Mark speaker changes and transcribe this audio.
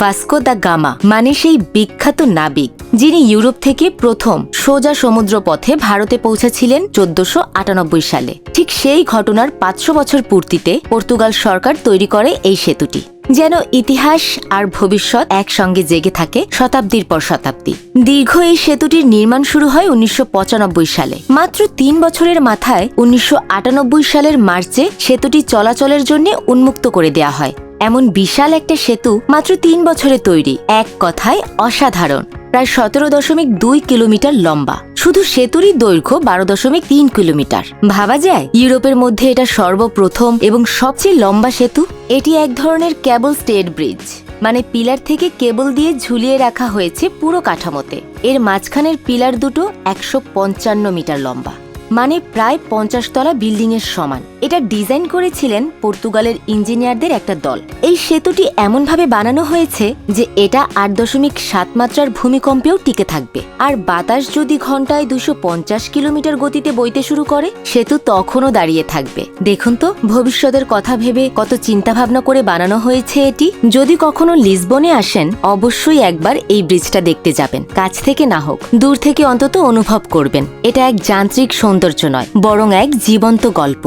Speaker 1: Vasco da Gama মানে সেই বিখ্যাত নাবিক, যিনি ইউরোপ থেকে প্রথম সোজা সমুদ্র পথে ভারতে পৌঁছেছিলেন চোদ্দশো সালে। ঠিক সেই ঘটনার পাঁচশো বছর পূর্তিতে পর্তুগাল সরকার তৈরি করে এই সেতুটি, যেন ইতিহাস আর ভবিষ্যৎ একসঙ্গে জেগে থাকে শতাব্দীর পর শতাব্দী। দীর্ঘ এই সেতুটির নির্মাণ শুরু হয় উনিশশো পঁচানব্বই সালে। মাত্র তিন বছরের মাথায় উনিশশো আটানব্বই সালের মার্চে সেতুটি চলাচলের জন্য উন্মুক্ত করে দেয়া হয়। এমন বিশাল একটা সেতু মাত্র তিন বছরে তৈরি, এক কথায় অসাধারণ। প্রায় সতেরো দশমিক দুই কিলোমিটার লম্বা। শুধু সেতুরই দৈর্ঘ্য বারো দশমিক তিন কিলোমিটার। ভাবা যায়, ইউরোপের মধ্যে এটা সর্বপ্রথম এবং সবচেয়ে লম্বা সেতু? এটি এক ধরনের কেবল স্টেট ব্রিজ মানে পিলার থেকে কেবল দিয়ে ঝুলিয়ে রাখা হয়েছে পুরো কাঠামোতে। এর মাঝখানের পিলার দুটো একশো পঞ্চান্ন মিটার লম্বা। মানে প্রায় পঞ্চাশ তলা বিল্ডিং এর সমান। এটা ডিজাইন করেছিলেন পর্তুগালের ইঞ্জিনিয়ারদের একটা দল। এই সেতুটি এমনভাবে বানানো হয়েছে যে এটা আট দশমিক সাত মাত্রার ভূমিকম্পেও টিকে থাকবে। আর বাতাস যদি ঘন্টায় দুশো পঞ্চাশ কিলোমিটার গতিতে বইতে শুরু করে, সেতু তখনও দাঁড়িয়ে থাকবে। দেখুন তো, ভবিষ্যতের কথা ভেবে কত চিন্তা ভাবনা করে বানানো হয়েছে এটি। যদি কখনো লিসবনে আসেন, অবশ্যই একবার এই ব্রিজটা দেখতে যাবেন। কাছ থেকে না হোক, দূর থেকে অন্তত অনুভব করবেন। এটা এক যান্ত্রিক সৌন্দর্য নয় বরং এক জীবন্ত গল্প।